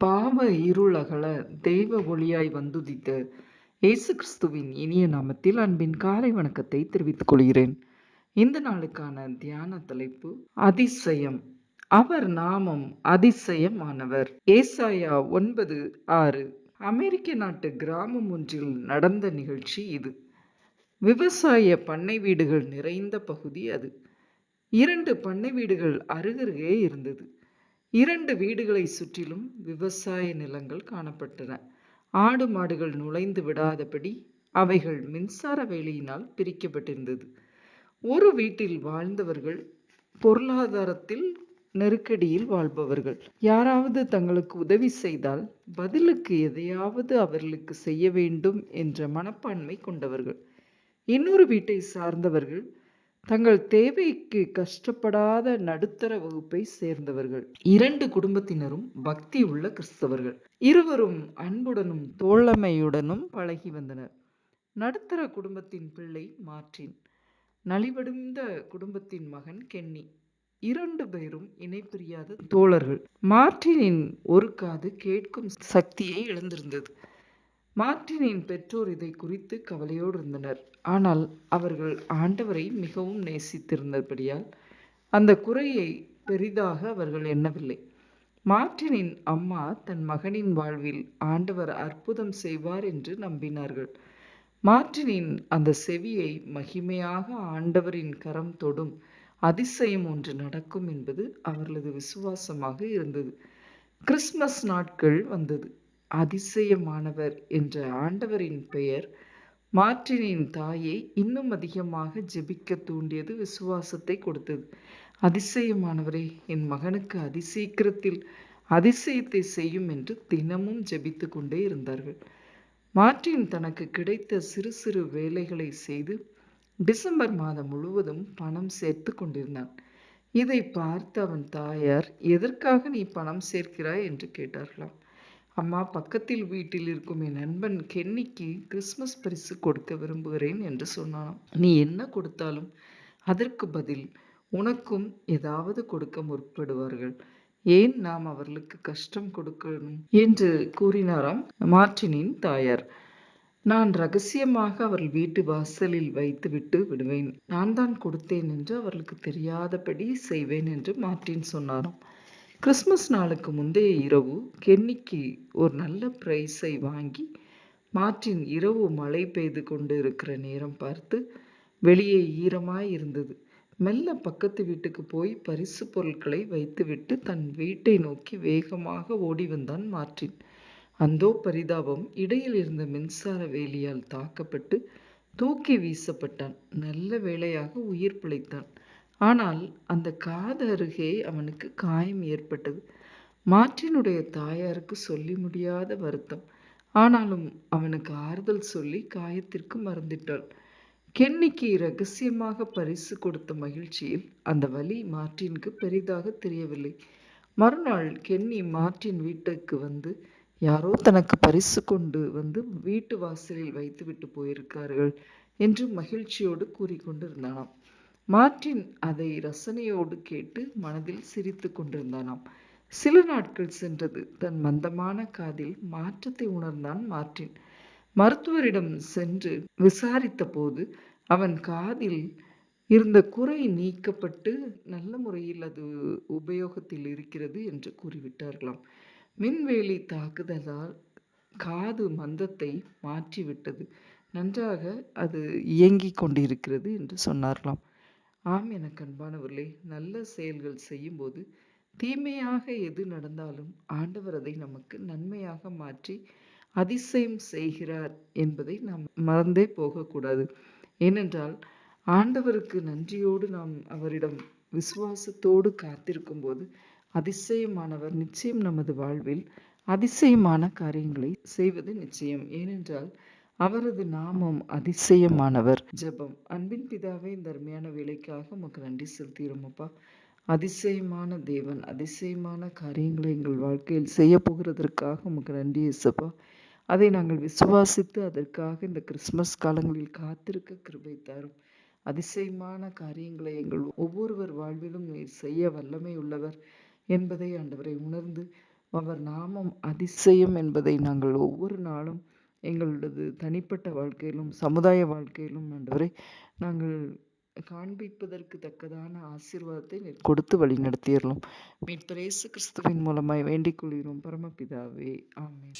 பாவ இருளகல தெய்வ ஒளியாய் வந்துதித்த இயேசு கிறிஸ்துவின் இனிய நாமத்தில் அன்பின் காலை வணக்கத்தை தெரிவித்துக் கொள்கிறேன். இந்த நாளுக்கான தியான தலைப்பு அதிசயம். அவர் நாமம் அதிசயமானவர். ஏசாயா ஒன்பது ஆறு. அமெரிக்க நாட்டு கிராமம் ஒன்றில் நடந்த நிகழ்ச்சி இது. விவசாய பண்ணை வீடுகள் நிறைந்த பகுதி அது. இரண்டு பண்ணை வீடுகள் அருகருகே இருந்தது. இரண்டு வீடுகளை சுற்றிலும் விவசாய நிலங்கள் காணப்பட்டன. ஆடு மாடுகள் நுழைந்து விடாதபடி அவைகள் மின்சார வேலியினால் பிரிக்கப்பட்டிருந்தது. ஒரு வீட்டில் வாழ்ந்தவர்கள் பொருளாதாரத்தில் நெருக்கடியில் வாழ்பவர்கள். யாராவது தங்களுக்கு உதவி செய்தால் பதிலுக்கு எதையாவது அவர்களுக்கு செய்ய வேண்டும் என்ற மனப்பான்மை கொண்டவர்கள். இன்னொரு வீட்டை சார்ந்தவர்கள் தங்கள் தேவைக்கு கஷ்டப்படாத நடுத்தர வகுப்பை சேர்ந்தவர்கள். இரண்டு குடும்பத்தினரும் பக்தி உள்ள கிறிஸ்தவர்கள். இருவரும் அன்புடனும் தோழமையுடனும் பழகி வந்தனர். நடுத்தர குடும்பத்தின் பிள்ளை மார்டின் நலிவடைந்த குடும்பத்தின் மகன் கென்னி. இரண்டு பேரும் இணைப்பிரியாத தோழர்கள். மார்டினின் ஒரு காது கேட்கும் சக்தியை இழந்திருந்தது. மார்டினின் பெற்றோர் இதை குறித்து கவலையோடு இருந்தனர். ஆனால் அவர்கள் ஆண்டவரை மிகவும் நேசித்திருந்தபடியால் அந்த குறையை பெரிதாக அவர்கள் எண்ணவில்லை. மார்டினின் அம்மா தன் மகனின் வாழ்வில் ஆண்டவர் அற்புதம் செய்வார் என்று நம்பினார்கள். மார்டினின் அந்த செவியை மகிமையாக ஆண்டவரின் கரம் தொடும் அதிசயம் ஒன்று நடக்கும் என்பது அவர்களது விசுவாசமாக இருந்தது. கிறிஸ்மஸ் நாட்கள் வந்தது. அதிசயமானவர் என்ற ஆண்டவரின் பெயர். மார்டினின் தாயை இன்னும் அதிகமாக ஜெபிக்க தூண்டியது விசுவாசத்தை கொடுத்தது. அதிசயமானவரே என் மகனுக்கு அதிசீக்கிரத்தில் அதிசயத்தை செய்யும் என்று தினமும் ஜெபித்து கொண்டே இருந்தார்கள். மார்டின் தனக்கு கிடைத்த சிறு சிறு வேலைகளை செய்து டிசம்பர் மாதம் முழுவதும் பணம் சேர்த்து கொண்டிருந்தான். இதை பார்த்து அவன் தாயார் எதற்காக நீ பணம் சேர்க்கிறாய்? என்று கேட்டார்களாம். அம்மா பக்கத்தில் வீட்டில் இருக்கும் என் நண்பன் கென்னிக்கு கிறிஸ்மஸ் பரிசு கொடுக்க விரும்புகிறேன் என்று சொன்னானாம். நீ என்ன கொடுத்தாலும் அதற்கு பதில் உனக்கும் ஏதாவது கொடுக்க முற்படுவார்கள். ஏன் நாம் அவர்களுக்கு கஷ்டம் கொடுக்கணும்? என்று கூறினாராம் மார்டினின் தாயார். நான் ரகசியமாக அவர்கள் வீட்டு வாசலில் வைத்து விட்டு விடுவேன். நான் தான் கொடுத்தேன் என்று அவர்களுக்கு தெரியாதபடி செய்வேன் என்று மார்டின் சொன்னாராம். கிறிஸ்மஸ் நாளுக்கு முந்தைய இரவு கென்னிக்கு ஒரு நல்ல பிரைஸை வாங்கி மாற்றின் இரவு மழை பெய்து கொண்டு இருக்கிற நேரம் பார்த்து வெளியே ஈரமாய் இருந்தது. மெல்ல பக்கத்து வீட்டுக்கு போய் பரிசு பொருட்களை வைத்துவிட்டு தன் வீட்டை நோக்கி வேகமாக ஓடி வந்தான் மார்டின் அந்தோ பரிதாபம் இடையில் இருந்த மின்சார வேலியால் தாக்கப்பட்டு தூக்கி வீசப்பட்டான். நல்ல வேளையாக உயிர் பிழைத்தான். ஆனால் அந்த காது அருகே அவனுக்கு காயம் ஏற்பட்டது. மார்ட்டினுடைய தாயாருக்கு சொல்லி முடியாத வருத்தம். ஆனாலும் அவனுக்கு ஆறுதல் சொல்லி காயத்திற்கு மறந்துட்டாள். கென்னிக்கு ரகசியமாக பரிசு கொடுத்த மகிழ்ச்சியில் அந்த வலி மார்ட்டினுக்கு பெரிதாக தெரியவில்லை. மறுநாள் கென்னி மார்ட்டின் வீட்டுக்கு வந்து யாரோ தனக்கு பரிசு கொண்டு வந்து வீட்டு வாசலில் வைத்துவிட்டு போயிருக்கார்கள் என்று மகிழ்ச்சியோடு கூறிக்கொண்டிருந்தானாம். மார்டின் அதை ரசனையோடு கேட்டு மனதில் சிரித்து கொண்டிருந்தானாம். சில நாட்கள் சென்றது. தன் மந்தமான காதில் மாற்றத்தை உணர்ந்தான் மார்ட்டின். மருத்துவரிடம் சென்று விசாரித்த போது அவன் காதில் இருந்த குறை நீக்கப்பட்டு நல்ல முறையில் அது உபயோகத்தில் இருக்கிறது என்று கூறிவிட்டார்களாம். மின்வேலி தாக்குதலால் காது மந்தத்தை மாற்றிவிட்டது. நன்றாக அது இயங்கிக் கொண்டிருக்கிறது என்று சொன்னார்களாம். ஆம் என அன்பானவர்களே நல்ல செயல்கள் செய்யும்போது தீமையாக எது நடந்தாலும் ஆண்டவர் அதை நமக்கு நன்மையாக மாற்றி அதிசயம் செய்கிறார் என்பதை நாம் மறந்தே போகக்கூடாது. ஏனென்றால் ஆண்டவருக்கு நன்றியோடு நாம் அவரிடம் விசுவாசத்தோடு காத்திருக்கும் போது அதிசயமானவர் நிச்சயம் நமது வாழ்வில் அதிசயமான காரியங்களை செய்வது நிச்சயம். ஏனென்றால் அவரது நாமம் அதிசயமானவர். ஜெபம். அன்பின் பிதாவே இந்த அருமையான வேலைக்காக உமக்கு நன்றி செலுத்துகிறோம் அப்பா. அதிசயமான தேவன் அதிசயமான காரியங்களை எங்கள் வாழ்க்கையில் செய்ய போகிறதற்காக உமக்கு நன்றி இசப்பா அதை நாங்கள் விசுவாசித்து அதற்காக இந்த கிறிஸ்மஸ் காலங்களில் காத்திருக்க கிருபை தரும். அதிசயமான காரியங்களை எங்கள் ஒவ்வொருவர் வாழ்விலும் செய்ய வல்லமை உள்ளவர் என்பதை ஆண்டவரை உணர்ந்து அவர் நாமம் அதிசயம் என்பதை நாங்கள் ஒவ்வொரு நாளும் எங்களது தனிப்பட்ட வாழ்க்கையிலும் சமுதாய வாழ்க்கையிலும் ஆண்டவரே நாங்கள் காண்பிப்பதற்கு தக்கதான ஆசீர்வாதத்தை கொடுத்து வழி நடத்தியறலும் மீட்பர் இயேசு கிறிஸ்துவின் மூலமாய் வேண்டிக் கொள்கிறோம். பரமபிதாவே ஆமே